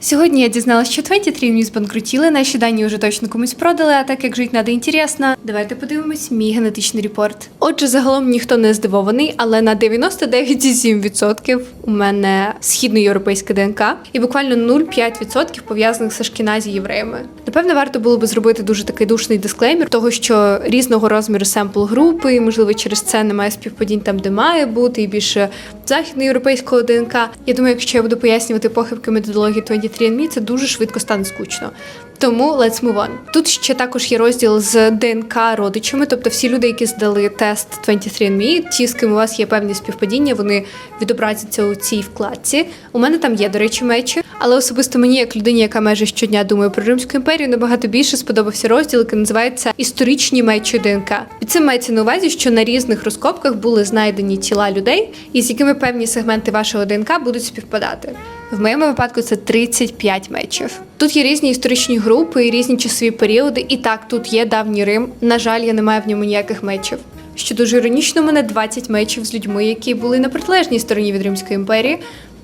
Сьогодні я дізналася, що 23andMe збанкрутіли, наші дані вже точно комусь продали, а так як жить надо інтересно, давайте подивимось мій генетичний репорт. Отже, загалом ніхто не здивований, але на 99,7% у мене східноєвропейська ДНК і буквально 0,5% пов'язаних з ашкіназі євреями. Напевно, варто було би зробити дуже такий душний дисклеймер, того що різного розміру семпл групи, і, можливо, через це немає співпадінь там, де має бути, і більше західноєвропейського ДНК. Я думаю, якщо я буду пояснювати похибки методології 23andMe, це дуже швидко стане скучно. Тому let's move on. Тут ще також є розділ з ДНК родичами, тобто всі люди, які здали тест 23andMe, ті, з ким у вас є певні співпадіння, вони відобразяться у цій вкладці. У мене там є, до речі, мечі, але особисто мені, як людині, яка майже щодня думає про Римську імперію, набагато більше сподобався розділ, який називається Історичні мечі ДНК. Під цим мається на увазі, що на різних розкопках були знайдені тіла людей, і з якими певні сегменти вашого ДНК будуть співпадати. В моєму випадку це 35 мечів. Тут є різні історичні групи і різні часові періоди. І так, тут є давній Рим. На жаль, я не маю в ньому ніяких мечів. Що дуже іронічно, у мене 20 мечів з людьми, які були на протилежній стороні від Римської імперії.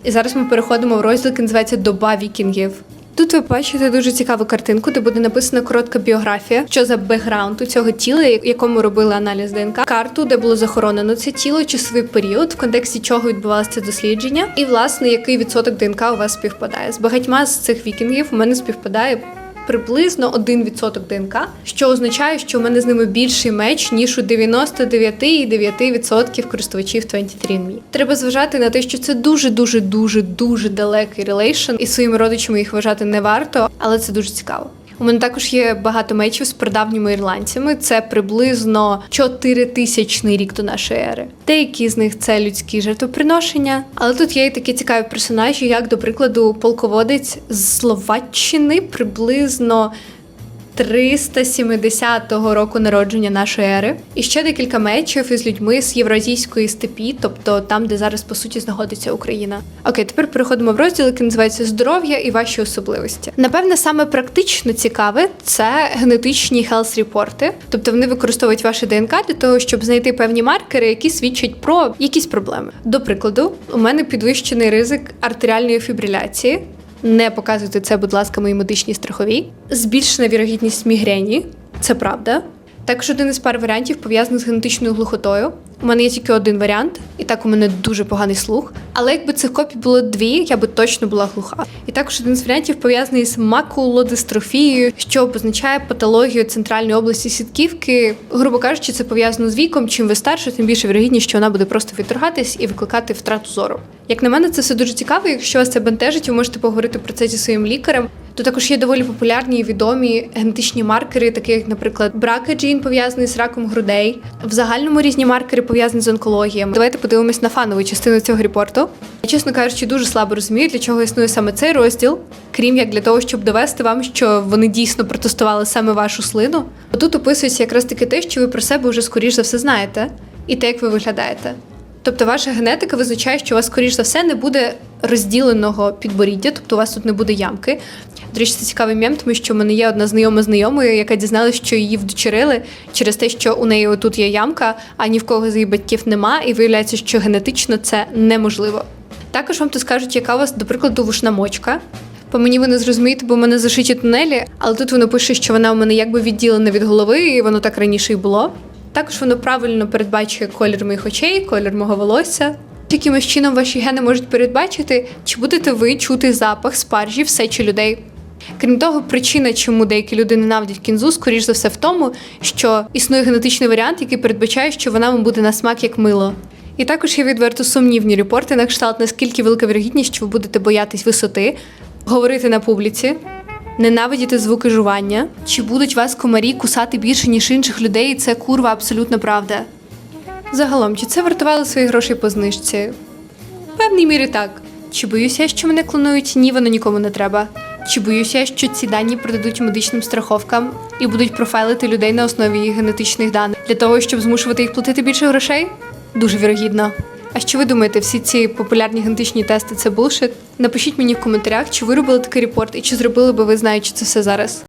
І зараз ми переходимо в розділ, який називається Доба вікінгів. Тут ви бачите дуже цікаву картинку, де буде написана коротка біографія, що за бекграунд у цього тіла, якому робили аналіз ДНК, карту, де було захоронено це тіло, часовий період, в контексті чого відбувалося дослідження, і власне який відсоток ДНК у вас співпадає. З багатьма з цих вікінгів у мене співпадає. Приблизно 1% ДНК, що означає, що у мене з ними більший меч, ніж у 99,9% користувачів 23andMe. Треба зважати на те, що це дуже дуже дуже дуже далекий релейшн, і своїми родичами їх вважати не варто, але це дуже цікаво. У мене також є багато мечів з прадавніми ірландцями. Це приблизно 4000 рік до нашої ери. Деякі з них це людські жертвоприношення. Але тут є і такі цікаві персонажі, як, до прикладу, полководець з Словаччини приблизно. 370 року народження нашої ери, і ще декілька мечів із людьми з євразійської степі, тобто там, де зараз по суті знаходиться Україна. Окей, тепер переходимо в розділ, який називається здоров'я і ваші особливості. Напевне, саме практично цікаве це генетичні хелс-репорти, тобто вони використовують ваше ДНК для того, щоб знайти певні маркери, які свідчать про якісь проблеми. До прикладу, у мене підвищений ризик артеріальної фібриляції. Не показуйте це, будь ласка, моїй медичній страховій. Збільшена вірогідність мігрені, це правда. Також один із пар варіантів пов'язаний з генетичною глухотою. У мене є тільки один варіант, і так у мене дуже поганий слух. Але якби цих копій було дві, я би точно була глуха. І також один з варіантів пов'язаний з макулодистрофією, що позначає патологію центральної області сітківки. Грубо кажучи, це пов'язано з віком. Чим ви старше, тим більше вірогідність, що вона буде просто відторгатись і викликати втрату зору. Як на мене, це все дуже цікаво. Якщо вас це бентежить, ви можете поговорити про це зі своїм лікарем. Тут також є доволі популярні і відомі генетичні маркери, такі як, наприклад, бракеджін пов'язаний з раком грудей. В загальному різні маркери пов'язані з онкологіями. Давайте подивимось на фанову частину цього репорту. Я, чесно кажучи, дуже слабо розумію, для чого існує саме цей розділ, крім як для того, щоб довести вам, що вони дійсно протестували саме вашу слину. Тут описується якраз таки те, що ви про себе вже скоріш за все знаєте, і те, як ви виглядаєте. Тобто ваша генетика визначає, що у вас, скоріш за все, не буде розділеного підборіддя, тобто у вас тут не буде ямки. До речі, це цікавий мем, тому що в мене є одна знайома знайомою, яка дізналася, що її вдочерили через те, що у неї отут є ямка, а ні в кого з її батьків нема, і виявляється, що генетично це неможливо. Також вам тут скажуть, яка у вас, до прикладу, вушна мочка. По мені ви не зрозумієте, бо в мене зашиті тунелі, але тут воно пише, що вона у мене якби відділена від голови, і воно так раніше і було. Також воно правильно передбачує колір моїх очей, колір мого волосся. Якимось чином ваші гени можуть передбачити, чи будете ви чути запах спаржі в сечі людей. Крім того, причина, чому деякі люди ненавидять кінзу, скоріш за все в тому, що існує генетичний варіант, який передбачає, що вона вам буде на смак як мило. І також є відверто сумнівні репорти на кшталт, наскільки велика вірогідність, що ви будете боятись висоти, говорити на публіці, ненавидіти звуки жування, чи будуть вас комарі кусати більше, ніж інших людей, і це курва абсолютно правда. Загалом, чи це вартувало своїх грошей по знижці? В певній мірі так. Чи боюся, що мене клонують? Ні, воно нікому не треба. Чи боюся, що ці дані продадуть медичним страховкам і будуть профайлити людей на основі їх генетичних даних для того, щоб змушувати їх платити більше грошей? Дуже вірогідно. А що ви думаєте, всі ці популярні генетичні тести це булшит? Напишіть мені в коментарях, чи ви робили такий репорт і чи зробили би ви знаючи це все зараз.